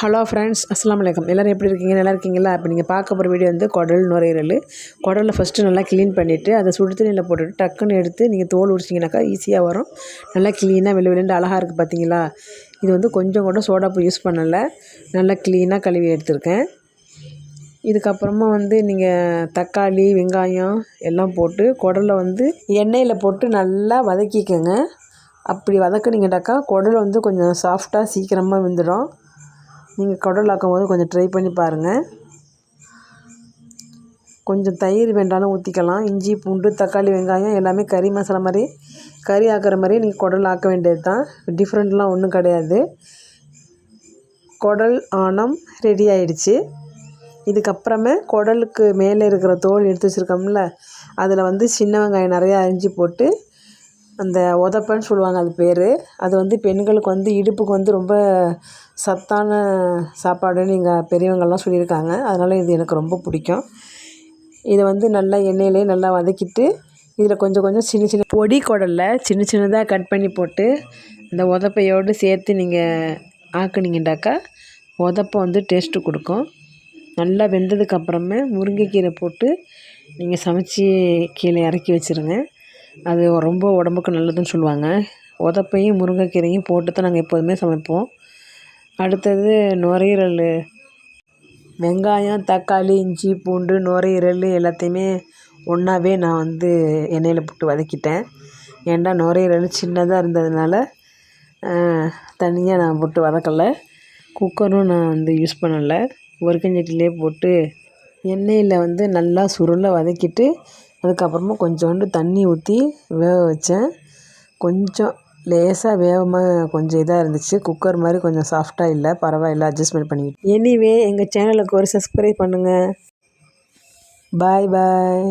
Hello friends அஸ்லாம் வலைக்கம் எல்லோரும் எப்படி இருக்கீங்க? நல்லா இருக்கீங்களா? இப்போ நீங்கள் பார்க்க போகிற வீடியோ வந்து குடல் நுரையீரல். குடலில் ஃபஸ்ட்டு நல்லா க்ளீன் பண்ணிவிட்டு அதை சுடு தண்ணியில் போட்டுட்டு டக்குன்னு எடுத்து நீங்கள் தோல் உடிச்சிங்கனாக்கா ஈஸியாக வரும். நல்லா க்ளீனாக வெளி வெளியில் அழகாக இருக்குது பார்த்தீங்களா இது வந்து கொஞ்சம் கூட சோடாப்பு யூஸ் பண்ணலை. நல்லா க்ளீனாக கழுவி எடுத்திருக்கேன். இதுக்கப்புறமா வந்து நீங்கள் தக்காளி வெங்காயம் எல்லாம் போட்டு குடலை வந்து எண்ணெயில் போட்டு நல்லா வதக்கிக்கோங்க. அப்படி வதக்குனீங்கனாக்கா குடல் வந்து கொஞ்சம் சாஃப்டாக சீக்கிரமாக வெந்துடும். நீங்கள் குடல் ஆக்கும் போது கொஞ்சம் ட்ரை பண்ணி பாருங்கள் கொஞ்சம் தயிர் வேண்டாலும் ஊற்றிக்கலாம் இஞ்சி பூண்டு தக்காளி வெங்காயம் எல்லாமே கறி மசாலா மாதிரி கறி ஆக்கிற மாதிரி நீங்கள் குடல் ஆக்க வேண்டியது தான் டிஃப்ரெண்ட்லாம் ஒன்றும் கிடையாது. குடல் ஆணம் ரெடி ஆயிடுச்சு. இதுக்கப்புறமே குடலுக்கு மேலே இருக்கிற தோல் எடுத்து வச்சுருக்கோம்ல அதில் வந்து சின்ன வெங்காயம் நிறையா அரிஞ்சு போட்டு அந்த உதப்பன்னு சொல்லுவாங்க அது பேர். அது வந்து பெண்களுக்கு வந்து இடுப்புக்கு வந்து ரொம்ப சத்தான சாப்பாடுன்னு எங்கள் பெரியவங்கள்லாம் சொல்லியிருக்காங்க. அதனால் இது எனக்கு ரொம்ப பிடிக்கும். இதை வந்து நல்லா எண்ணெயிலே நல்லா வதக்கிட்டு இதில் கொஞ்சம் கொஞ்சம் சின்ன சின்ன பொடி குடலில் சின்ன சின்னதாக கட் பண்ணி போட்டு இந்த உதப்பையோடு சேர்த்து நீங்கள் ஆக்குனீங்கண்டாக்கா உதப்பை வந்து டேஸ்ட்டு கொடுக்கும். நல்லா வெந்ததுக்கப்புறமே முருங்கைக்கீரை போட்டு நீங்கள் சமைச்சி கீழே இறக்கி வச்சுருங்க. அது ரொம்ப உடம்புக்கு நல்லதுன்னு சொல்லுவாங்க. உதப்பையும் முருங்கைக்கீரையும் போட்டு தான் நாங்கள் எப்போதுமே சமைப்போம். அடுத்தது நுரையீரல். வெங்காயம் தக்காளி இஞ்சி பூண்டு நுரையீரல் எல்லாத்தையுமே ஒன்றாவே நான் வந்து எண்ணெயில் போட்டு வதக்கிட்டேன். ஏன்டா நுரையீரல் சின்னதாக இருந்ததுனால தனியாக நான் போட்டு வதக்கலை. குக்கரும் நான் வந்து யூஸ் பண்ணலை. ஒருக்கஞ்சட்டிலே போட்டு எண்ணெயில் வந்து நல்லா சுருளை வதக்கிட்டு அதுக்கப்புறமா கொஞ்சோண்டு தண்ணி ஊற்றி வேக வச்சேன். கொஞ்சம் லேசாக வேகமாக கொஞ்சம் இதாக இருந்துச்சு. குக்கர் மாதிரி கொஞ்சம் சாஃப்டாக இல்லை. பரவாயில்ல. அட்ஜஸ்ட்மெண்ட் பண்ணிக்கிட்டு. எனிவே எங்கள் சேனலுக்கு ஒரு சப்ஸ்கிரைப் பண்ணுங்கள் பாய் பாய்